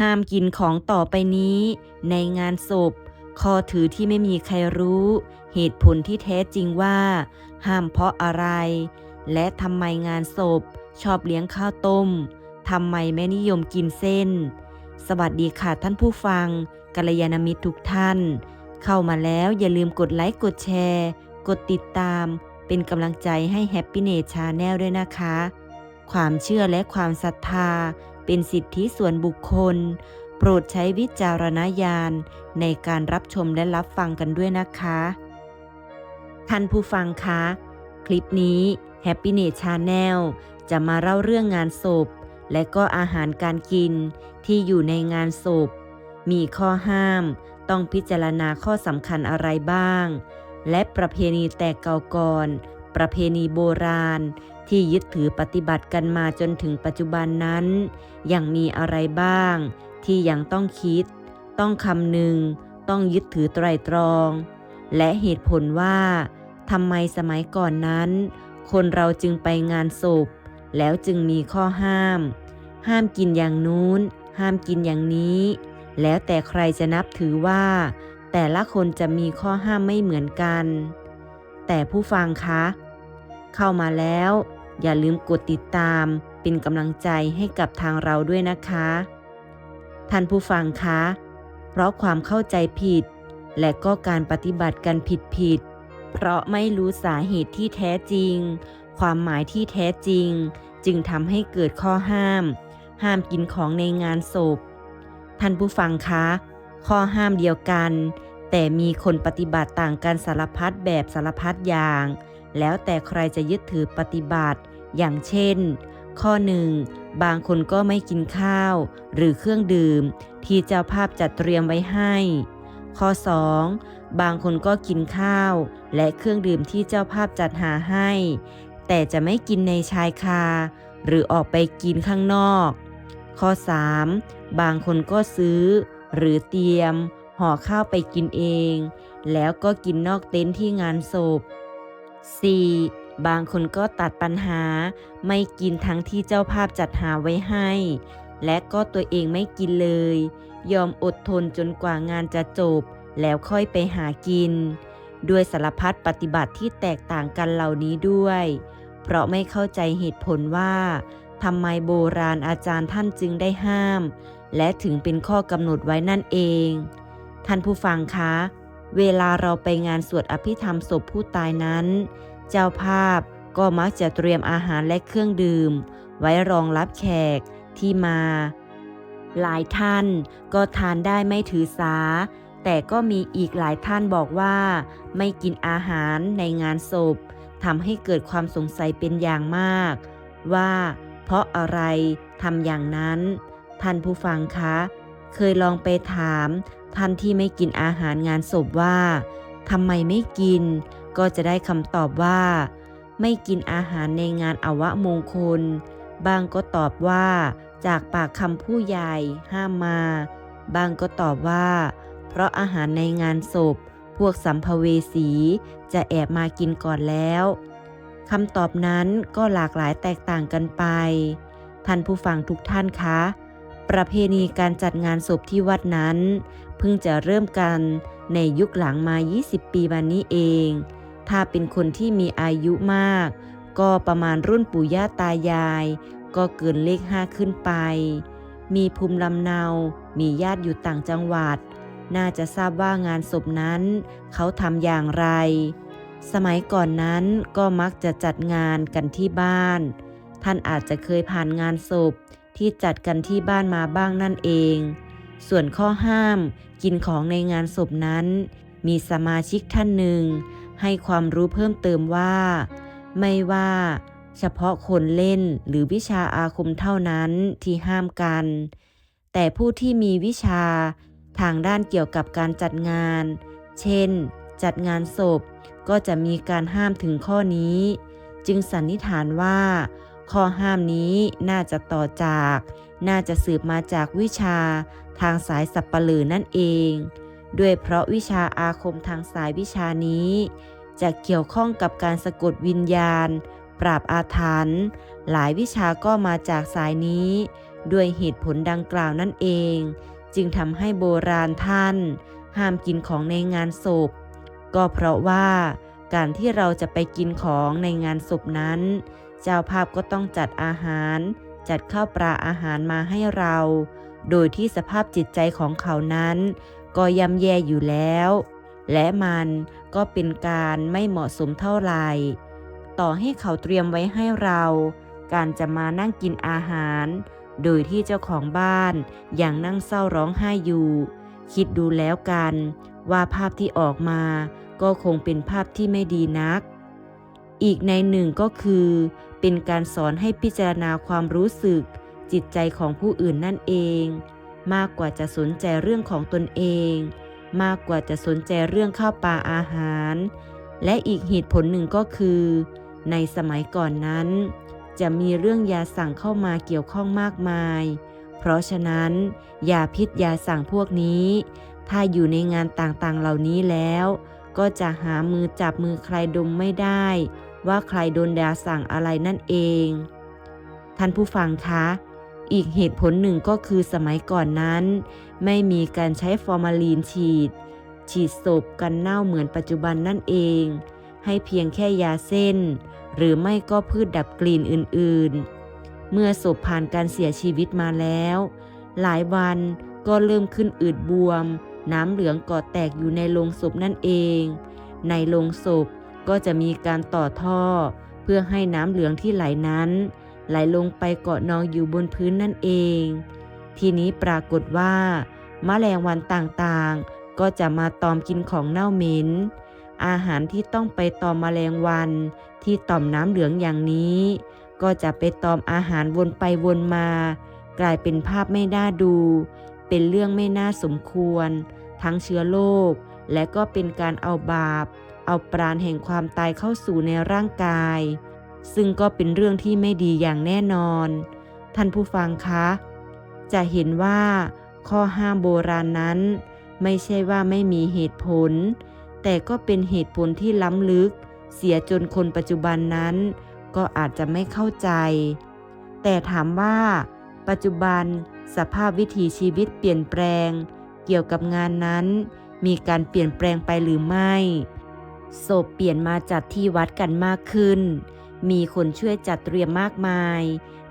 ห้ามกินของต่อไปนี้ ในงานศพ ข้อถือที่ไม่มีใครรู้ เหตุผลที่แท้จริงว่า ห้ามเพราะอะไร และทำไมงานศพ ชอบเลี้ยงข้าวต้มทำไมไม่นิยมกินเส้น สวัสดีค่ะท่านผู้ฟังกัลยาณมิตรทุกท่าน เข้ามาแล้วอย่าลืมกดไลค์กดแชร์ กดติดตาม เป็นกำลังใจให้ Happy n e t Channel ด้วยนะคะ ความเชื่อและความศรัทธา เป็นสิทธิส่วนบุคคล โปรดใช้วิจารณญาณในการรับชมและรับฟังกันด้วยนะคะ ท่านผู้ฟังคะ คลิปนี้ Happy n e t Channel จะมาเล่าเรื่องงานศพ และก็อาหารการกินที่อยู่ในงานศพ มีข้อห้ามต้องพิจารณาข้อสำคัญอะไรบ้าง และประเพณีแต่เก่าก่อน ประเพณีโบราณ ที่ยึดถือปฏิบัติกันมาจนถึงปัจจุบันนั้น ยังมีอะไรบ้าง ที่ยังต้องคิด ต้องคำนึง ต้องยึดถือไตรตรอง และเหตุผลว่าทำไมสมัยก่อนนั้น คนเราจึงไปงานศพ แล้วจึงมีข้อห้าม ห้ามกินอย่างนู้น ห้ามกินอย่างนี้ แล้วแต่ใครจะนับถือว่า แต่ละคนจะมีข้อห้ามไม่เหมือนกัน แต่ผู้ฟังคะ เข้ามาแล้ว อย่าลืมกดติดตาม เป็นกำลังใจให้กับทางเราด้วยนะคะ ท่านผู้ฟังคะ เพราะความเข้าใจผิด และก็การปฏิบัติกันผิดผิด เพราะไม่รู้สาเหตุที่แท้จริง ความหมายที่แท้จริง จึงทำให้เกิดข้อห้าม ห้ามกินของในงานศพ ท่านผู้ฟังคะ ข้อห้ามเดียวกัน แต่มีคนปฏิบัติต่างกันสารพัดแบบสารพัดอย่าง แล้วแต่ใครจะยึดถือปฏิบัติ อย่างเช่น ข้อหนึ่งบางคนก็ไม่กินข้าว หรือเครื่องดื่ม ที่เจ้าภาพจัดเตรียมไว้ให้ ข้อ 2. บางคนก็กินข้าว และเครื่องดื่มที่เจ้าภาพจัดหาให้ แต่จะไม่กินในชายคา หรือออกไปกินข้างนอก ข้อ 3. บางคนก็ซื้อ หรือเตรียมห่อข้าวไปกินเอง แล้วก็กินนอกเต็นท์ที่งานศพ 4. บางคนก็ตัดปัญหา ไม่กินทั้งที่เจ้าภาพจัดหาไว้ให้ และก็ตัวเองไม่กินเลย ยอมอดทนจนกว่างานจะจบ แล้วค่อยไปหากิน ด้วยสารพัดปฏิบัติที่แตกต่างกันเหล่านี้ด้วย เพราะไม่เข้าใจเหตุผลว่าทำไมโบราณอาจารย์ท่านจึงได้ห้าม และถึงเป็นข้อกำหนดไว้นั่นเอง ท่านผู้ฟังคะ เวลาเราไปงานสวดอภิธรรมศพผู้ตายนั้น เจ้าภาพก็มักจะเตรียมอาหารและเครื่องดื่ม ไว้รองรับแขกที่มา หลายท่านก็ทานได้ไม่ถือสา แต่ก็มีอีกหลายท่านบอกว่า ไม่กินอาหารในงานศพทำให้เกิดความสงสัยเป็นอย่างมาก ว่า เพราะอะไรทำอย่างนั้น ท่านผู้ฟังคะ เคยลองไปถาม ท่านที่ไม่กินอาหารงานศพว่าทำไมไม่กิน ก็จะได้คำตอบว่า ไม่กินอาหารในงานอวมงคล บางก็ตอบว่า จากปากคำผู้ใหญ่ห้ามมา บางก็ตอบว่า เพราะอาหารในงานศพ พวกสัมภเวสีจะแอบมากินก่อนแล้วคำตอบนั้นก็หลากหลายแตกต่างกันไป ท่านผู้ฟังทุกท่านคะ ประเพณีการจัดงานศพที่วัดนั้น เพิ่งจะเริ่มกันในยุคหลังมา 20 ปีมานี้เอง ถ้าเป็นคนที่มีอายุมาก ก็ประมาณรุ่นปู่ย่าตายาย ก็เกินเลขห้าขึ้นไป มีภูมิลำเนา มีญาติอยู่ต่างจังหวัด น่าจะทราบว่างานศพนั้น เขาทำอย่างไร สมัยก่อนนั้นก็มักจะจัดงานกันที่บ้าน ท่านอาจจะเคยผ่านงานศพที่จัดกันที่บ้านมาบ้างนั่นเอง ส่วนข้อห้าม กินของในงานศพนั้น มีสมาชิกท่านหนึ่ง ให้ความรู้เพิ่มเติมว่า ไม่ว่า เฉพาะคนเล่นหรือวิชาอาคมเท่านั้นที่ห้ามกัน แต่ผู้ที่มีวิชาทางด้านเกี่ยวกับการจัดงาน เช่น จัดงานศพก็จะมีการห้ามถึงข้อนี้ จึงสันนิษฐานว่า ข้อห้ามนี้น่าจะต่อจาก น่าจะสืบมาจากวิชา ทางสายสับปะลือนั่นเอง ด้วยเพราะวิชาอาคมทางสายวิชานี้ จะเกี่ยวข้องกับการสะกดวิญญาณ ปราบอาถรรพ์หลายวิชาก็มาจากสายนี้ ด้วยเหตุผลดังกล่าวนั่นเอง จึงทำให้โบราณท่าน ห้ามกินของในงานศพ ก็เพราะว่าการที่เราจะไปกินของในงานศพนั้น เจ้าภาพก็ต้องจัดอาหาร จัดข้าวปลาอาหารมาให้เรา โดยที่สภาพจิตใจของเขานั้น ก็ย่ำแย่อยู่แล้ว และมันก็เป็นการไม่เหมาะสมเท่าไหร่ ต่อให้เขาเตรียมไว้ให้เรา การจะมานั่งกินอาหาร โดยที่เจ้าของบ้านยังนั่งเศร้าร้องไห้อยู่ คิดดูแล้วกันว่าภาพที่ออกมาก็คงเป็นภาพที่ไม่ดีนัก อีกในหนึ่งก็คือ เป็นการสอนให้พิจารณาความรู้สึก จิตใจของผู้อื่นนั่นเอง มากกว่าจะสนใจเรื่องของตนเอง มากกว่าจะสนใจเรื่องข้าวปลาอาหาร และอีกเหตุผลหนึ่งก็คือ ในสมัยก่อนนั้น จะมีเรื่องยาสั่งเข้ามาเกี่ยวข้องมากมาย เพราะฉะนั้นยาพิษยาสั่งพวกนี้ ถ้าอยู่ในงานต่างๆเหล่านี้แล้ว ก็จะหามือจับมือใครดมไม่ได้ ว่าใครโดนยาสั่งอะไรนั่นเองท่านผู้ฟังคะ อีกเหตุผลหนึ่งก็คือสมัยก่อนนั้น ไม่มีการใช้ฟอร์มาลีนฉีด ฉีดศพกันเน่าเหมือนปัจจุบันนั่นเอง ให้เพียงแค่ยาเส้น หรือไม่ก็พืชดับกลิ่นอื่นๆ เมื่อศพผ่านการเสียชีวิตมาแล้ว หลายวันก็เริ่มขึ้นอืดบวม น้ำเหลืองก่อแตกอยู่ในโลงศพนั่นเอง ในโลงศพก็จะมีการต่อท่อ เพื่อให้น้ำเหลืองที่ไหลนั้น ไหลลงไปเกาะนองอยู่บนพื้นนั่นเอง ทีนี้ปรากฏว่าแมลงวันต่างๆ ก็จะมาตอมกินของเน่าเหม็น อาหารที่ต้องไปตอมแมลงวัน ที่ต่อมน้ำเหลืองอย่างนี้ ก็จะไปตอมอาหารวนไปวนมา กลายเป็นภาพไม่น่าดู เป็นเรื่องไม่น่าสมควร ทั้งเชื้อโรคและก็เป็นการเอาบาป เอาปราณแห่งความตายเข้าสู่ในร่างกาย ซึ่งก็เป็นเรื่องที่ไม่ดีอย่างแน่นอน ท่านผู้ฟังคะ จะเห็นว่าข้อห้ามโบราณนั้น ไม่ใช่ว่าไม่มีเหตุผล แต่ก็เป็นเหตุผลที่ล้ำลึก เสียจนคนปัจจุบันนั้น ก็อาจจะไม่เข้าใจ แต่ถามว่า ปัจจุบันสภาพวิถีชีวิตเปลี่ยนแปลง เกี่ยวกับงานนั้น มีการเปลี่ยนแปลงไปหรือไม่ศพเปลี่ยนมาจัดที่วัดกันมากขึ้น มีคนช่วยจัดเตรียมมากมาย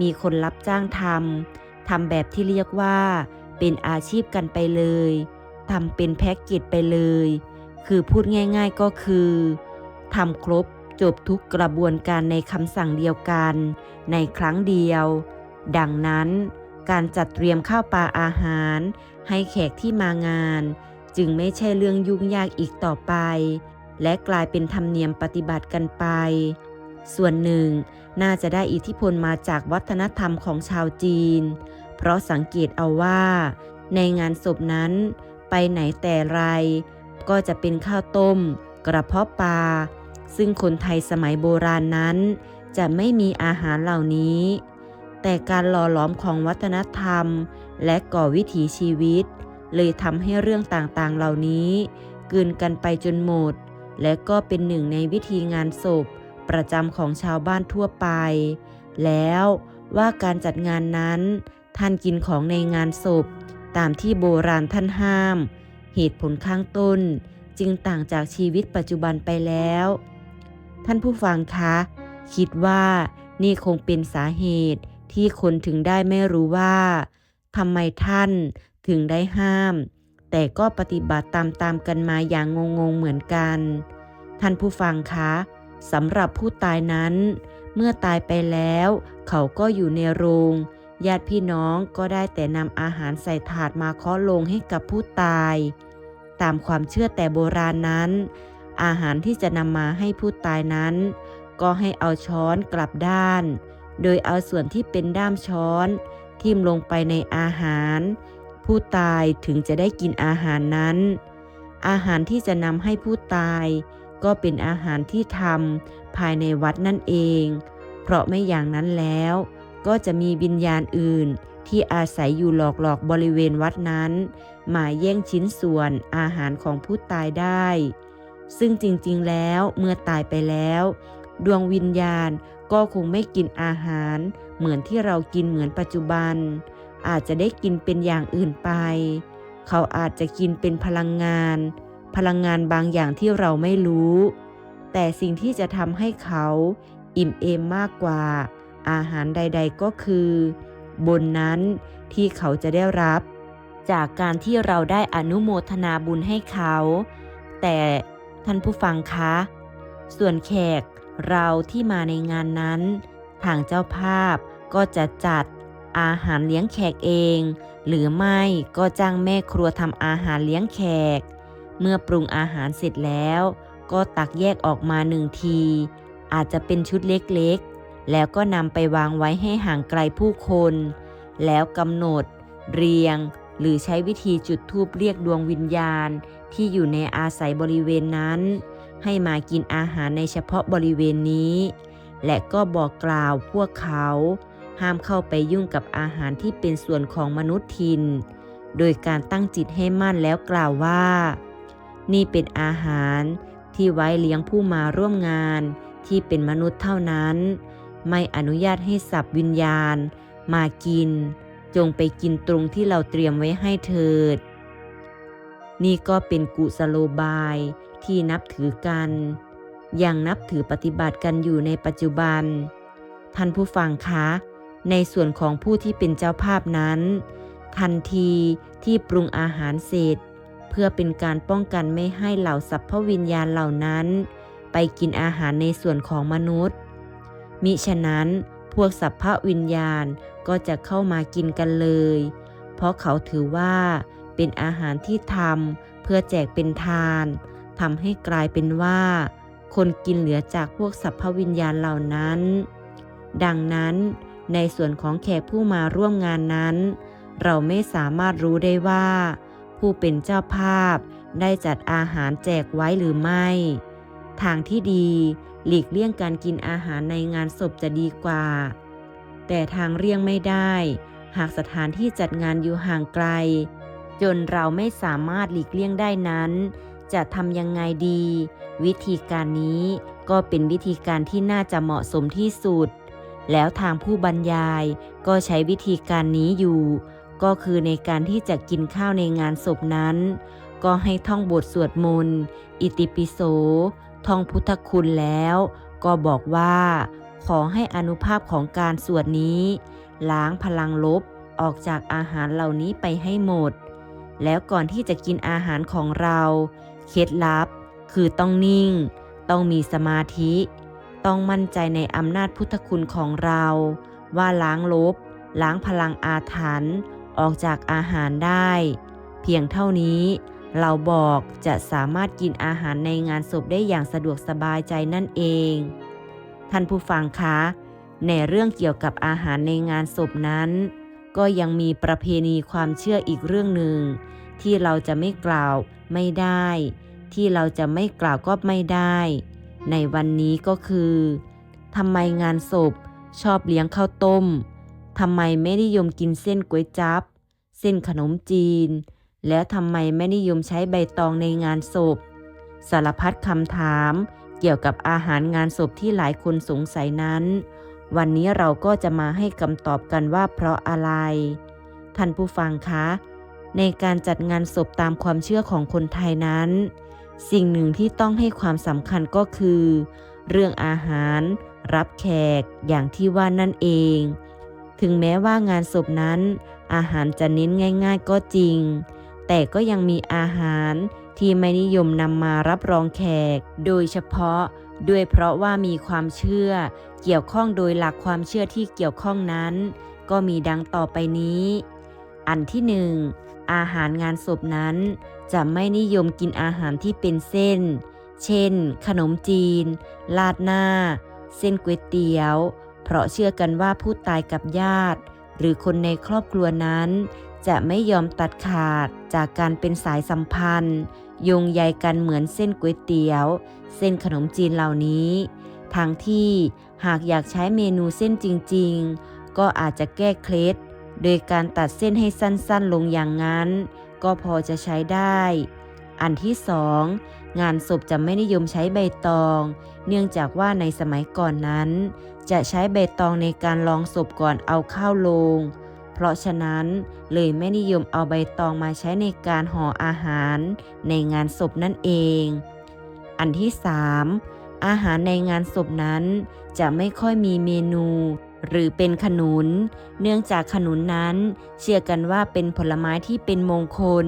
มีคนรับจ้างทำ ทำแบบที่เรียกว่า เป็นอาชีพกันไปเลย ทำเป็นแพ็กเกจไปเลย คือพูดง่ายๆก็คือทำครบจบทุกกระบวนการในคำสั่งเดียวกัน ในครั้งเดียว ดังนั้นการจัดเตรียมข้าวปลาอาหาร ให้แขกที่มางาน จึงไม่ใช่เรื่องยุ่งยากอีกต่อไป และกลายเป็นธรรมเนียมปฏิบัติกันไป ส่วนหนึ่งน่าจะได้อิทธิพลมาจากวัฒนธรรมของชาวจีน เพราะสังเกตเอาว่า ในงานศพนั้น ไปไหนแต่ไร ก็จะเป็นข้าวต้ม กระเพาะปลา ซึ่งคนไทยสมัยโบราณนั้น จะไม่มีอาหารเหล่านี้ แต่การหล่อหลอมของวัฒนธรรม และก่อวิถีชีวิต เลยทำให้เรื่องต่างๆเหล่านี้กืนกันไปจนหมด และก็เป็นหนึ่งในวิธีงานศพ ประจำของชาวบ้านทั่วไป แล้วว่าการจัดงานนั้น ท่านกินของในงานศพ ตามที่โบราณท่านห้าม เหตุผลข้างต้นจึงต่างจากชีวิตปัจจุบันไปแล้ว ท่านผู้ฟังคะ คิดว่านี่คงเป็นสาเหตุที่คนถึงได้ไม่รู้ว่าทำไมท่านถึงได้ห้าม แต่ก็ปฏิบัติตามๆกันมาอย่างงงๆเหมือนกัน ท่านผู้ฟังคะ สำหรับผู้ตายนั้น เมื่อตายไปแล้ว เขาก็อยู่ในโรงญาติพี่น้องก็ได้แต่นำอาหารใส่ถาดมาเคาะลงให้กับผู้ตาย ตามความเชื่อแต่โบราณนั้น อาหารที่จะนำมาให้ผู้ตายนั้น ก็ให้เอาช้อนกลับด้าน โดยเอาส่วนที่เป็นด้ามช้อน ทิ่มลงไปในอาหาร ผู้ตายถึงจะได้กินอาหารนั้น อาหารที่จะนำให้ผู้ตาย ก็เป็นอาหารที่ทำภายในวัดนั่นเอง เพราะไม่อย่างนั้นแล้ว ก็จะมีวิญญาณอื่นที่อาศัยอยู่หลอกๆบริเวณวัดนั้น มาแย่งชิ้นส่วนอาหารของผู้ตายได้ ซึ่งจริงๆแล้วเมื่อตายไปแล้ว ดวงวิญญาณก็คงไม่กินอาหาร เหมือนที่เรากินเหมือนปัจจุบัน อาจจะได้กินเป็นอย่างอื่นไป เขาอาจจะกินเป็นพลังงาน พลังงานบางอย่างที่เราไม่รู้ แต่สิ่งที่จะทำให้เขาอิ่มเอมมากกว่า อาหารใด ๆ ก็คือ บนนั้นที่เขาจะได้รับ จากการที่เราได้อนุโมทนาบุญให้เขา แต่ท่านผู้ฟังคะ ส่วนแขกเราที่มาในงานนั้น ทางเจ้าภาพก็จะจัดอาหารเลี้ยงแขกเอง หรือไม่ก็จ้างแม่ครัวทำอาหารเลี้ยงแขก เมื่อปรุงอาหารเสร็จแล้ว ก็ตักแยกออกมาหนึ่งที อาจจะเป็นชุดเล็กๆ แล้วก็นำไปวางไว้ให้ห่างไกลผู้คน แล้วกำหนด เรียง หรือใช้วิธีจุดธูปเรียกดวงวิญญาณ ที่อยู่ในอาศัยบริเวณนั้น ให้มากินอาหารในเฉพาะบริเวณนี้ และก็บอกกล่าวพวกเขา ห้ามเข้าไปยุ่งกับอาหารที่เป็นส่วนของมนุษย์ทิน โดยการตั้งจิตให้มั่นแล้วกล่าวว่า นี่เป็นอาหารที่ไว้เลี้ยงผู้มาร่วมงานที่เป็นมนุษย์เท่านั้น ไม่อนุญาตให้สับวิญญาณ มากิน จงไปกินตรงที่เราเตรียมไว้ให้เถิด นี่ก็เป็นกุสโลบายที่นับถือกัน ยังนับถือปฏิบัติกันอยู่ในปัจจุบัน ท่านผู้ฟังคะ ในส่วนของผู้ที่เป็นเจ้าภาพนั้น ทันทีที่ปรุงอาหารเสร็จ พื่อเป็นการป้องกันไม่ให้เหล่าสัพพวิญญาณเหล่านั้น ไปกินอาหารในส่วนของมนุษย์ มิฉะนั้นพวกสัพพวิญญาณก็จะเข้ามากินกันเลย เพราะเขาถือว่าเป็นอาหารที่ทำเพื่อแจกเป็นทานทำให้กลายเป็นว่า คนกินเหลือจากพวกสัพพวิญญาณเหล่านั้น ดังนั้นในส่วนของแขกผู้มาร่วมงานนั้น เราไม่สามารถรู้ได้ว่า ผู้เป็นเจ้าภาพ ได้จัดอาหารแจกไว้หรือไม่ ทางที่ดีหลีกเลี่ยงการกินอาหารในงานศพจะดีกว่า แต่ทางเลี่ยงไม่ได้ หากสถานที่จัดงานอยู่ห่างไกล จนเราไม่สามารถหลีกเลี่ยงได้นั้น จะทำยังไงดี วิธีการนี้ก็เป็นวิธีการที่น่าจะเหมาะสมที่สุด แล้วทางผู้บรรยายก็ใช้วิธีการนี้อยู่ ก็คือในการที่จะกินข้าวในงานศพนั้น ก็ให้ท่องบทสวดมนต์อิติปิโสท่องพุทธคุณแล้ว ก็บอกว่า ขอให้อนุภาพของการสวดนี้ ล้างพลังลบออกจากอาหารเหล่านี้ไปให้หมด แล้วก่อนที่จะกินอาหารของเรา เคล็ดลับ คือต้องนิ่ง ต้องมีสมาธิ ต้องมั่นใจในอำนาจพุทธคุณของเรา ว่าล้างลบ ล้างพลังอาถรรพ์ ออกจากอาหารได้ เพียงเท่านี้เราบอกจะสามารถกินอาหารในงานศพได้อย่างสะดวกสบายใจนั่นเอง ท่านผู้ฟังคะ ในเรื่องเกี่ยวกับอาหารในงานศพนั้น ก็ยังมีประเพณีความเชื่ออีกเรื่องหนึ่ง ที่เราจะไม่กล่าวไม่ได้ ที่เราจะไม่กล่าวก็ไม่ได้ ในวันนี้ก็คือทำไมงานศพชอบเลี้ยงข้าวต้ม ทำไมไม่นิยมกินเส้นก๋วยจั๊บเส้นขนมจีน แล้วทำไมไม่นิยมใช้ใบตองในงานศพ สารพัดคำถามเกี่ยวกับอาหารงานศพที่หลายคนสงสัยนั้น วันนี้เราก็จะมาให้คำตอบกันว่าเพราะอะไร ท่านผู้ฟังคะ ในการจัดงานศพตามความเชื่อของคนไทยนั้น สิ่งหนึ่งที่ต้องให้ความสำคัญก็คือ เรื่องอาหาร รับแขกอย่างที่ว่านั่นเอง ถึงแม้ว่างานศพนั้น อาหารจะเน้นง่ายๆก็จริง แต่ก็ยังมีอาหารที่ไม่นิยมนำมารับรองแขก โดยเฉพาะด้วยเพราะว่ามีความเชื่อ เกี่ยวข้องโดยหลักความเชื่อที่เกี่ยวข้องนั้น ก็มีดังต่อไปนี้ อันที่หนึ่งอาหารงานศพนั้น จะไม่นิยมกินอาหารที่เป็นเส้น เช่น ขนมจีน ลาดหน้า เส้นก๋วยเตี๋ยว เพราะเชื่อกันว่าผู้ตายกับญาติ หรือคนในครอบครัวนั้น จะไม่ยอมตัดขาดจากการเป็นสายสัมพันธ์โยงใยกันเหมือนเส้นก๋วยเตี๋ยว เส้นขนมจีนเหล่านี้ทางที่หากอยากใช้เมนูเส้นจริงๆ ก็อาจจะแก้เคล็ดโดยการตัดเส้นให้สั้นๆ ลงอย่างนั้น ก็พอจะใช้ได้ อันที่สองงานศพจะไม่นิยมใช้ใบตอง เนื่องจากว่าในสมัยก่อนนั้น จะใช้ใบตองในการรองศพก่อนเอาเข้าโลง เพราะฉะนั้นเลยไม่นิยมเอาใบตองมาใช้ในการห่ออาหารในงานศพนั่นเอง อันที่ 3. อาหารในงานศพนั้น จะไม่ค่อยมีเมนู หรือเป็นขนุน เนื่องจากขนุนนั้น เชื่อกันว่าเป็นผลไม้ที่เป็นมงคล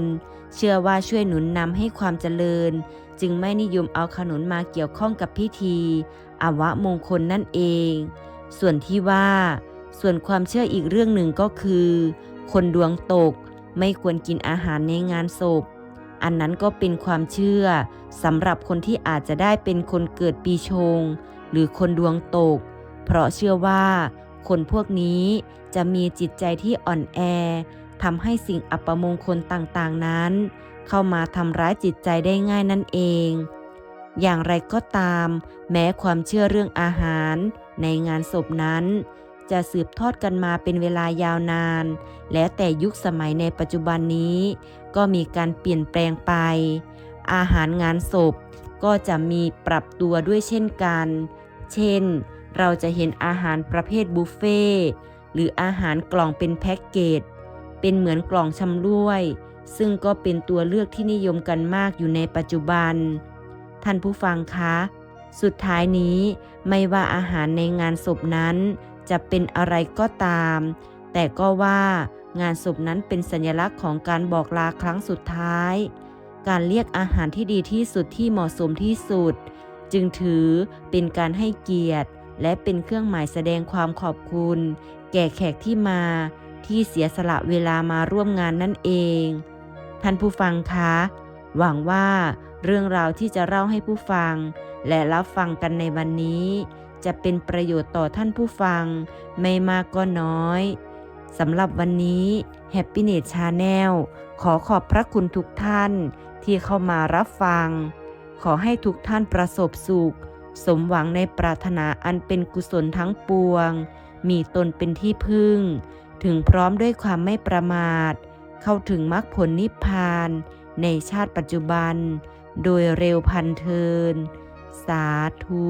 เชื่อว่าช่วยหนุนนำให้ความเจริญ จึงไม่นิยมเอาขนุนมาเกี่ยวข้องกับพิธี อวะมงคลนั่นเอง ส่วนที่ว่า ส่วนความเชื่ออีกเรื่องหนึ่งก็คือ คนดวงตกไม่ควรกินอาหารในงานศพ อันนั้นก็เป็นความเชื่อสำหรับคนที่อาจจะได้เป็นคนเกิดปีชง หรือคนดวงตก เพราะเชื่อว่า คนพวกนี้จะมีจิตใจที่อ่อนแอทำให้สิ่งอัปมงคลต่างๆนั้น เข้ามาทำร้ายจิตใจได้ง่ายนั่นเอง อย่างไรก็ตาม แม้ความเชื่อเรื่องอาหาร ในงานศพนั้น จะสืบทอดกันมาเป็นเวลายาวนาน แล้วแต่ยุคสมัยในปัจจุบันนี้ ก็มีการเปลี่ยนแปลงไป อาหารงานศพก็จะมีปรับตัวด้วยเช่นกัน เช่น เราจะเห็นอาหารประเภทบุฟเฟ่ต์หรืออาหารกล่องเป็นแพ็กเกจ เป็นเหมือนกล่องชำร่วย ซึ่งก็เป็นตัวเลือกที่นิยมกันมากอยู่ในปัจจุบัน ท่านผู้ฟังคะ สุดท้ายนี้ไม่ว่าอาหารในงานศพนั้น จะเป็นอะไรก็ตาม แต่ก็ว่างานศพนั้นเป็นสัญลักษณ์ของการบอกลาครั้งสุดท้าย การเรียกอาหารที่ดีที่สุดที่เหมาะสมที่สุด จึงถือเป็นการให้เกียรติ และเป็นเครื่องหมายแสดงความขอบคุณ แก่แขกที่มา ที่เสียสละเวลามาร่วมงานนั่นเอง ท่านผู้ฟังคะ หวังว่า เรื่องราวที่จะเล่าให้ผู้ฟัง และรับฟังกันในวันนี้ จะเป็นประโยชน์ต่อท่านผู้ฟัง ไม่มากก็น้อยสำหรับวันนี้ Happiness Channel ขอขอบพระคุณทุกท่านที่เข้ามารับฟัง ขอให้ทุกท่านประสบสุข สมหวังในปรารถนาอันเป็นกุศลทั้งปวง มีตนเป็นที่พึ่ง ถึงพร้อมด้วยความไม่ประมาท เข้าถึงมรรคผลนิพพาน ในชาติปัจจุบัน โดยเร็วพันเทิน สาธุ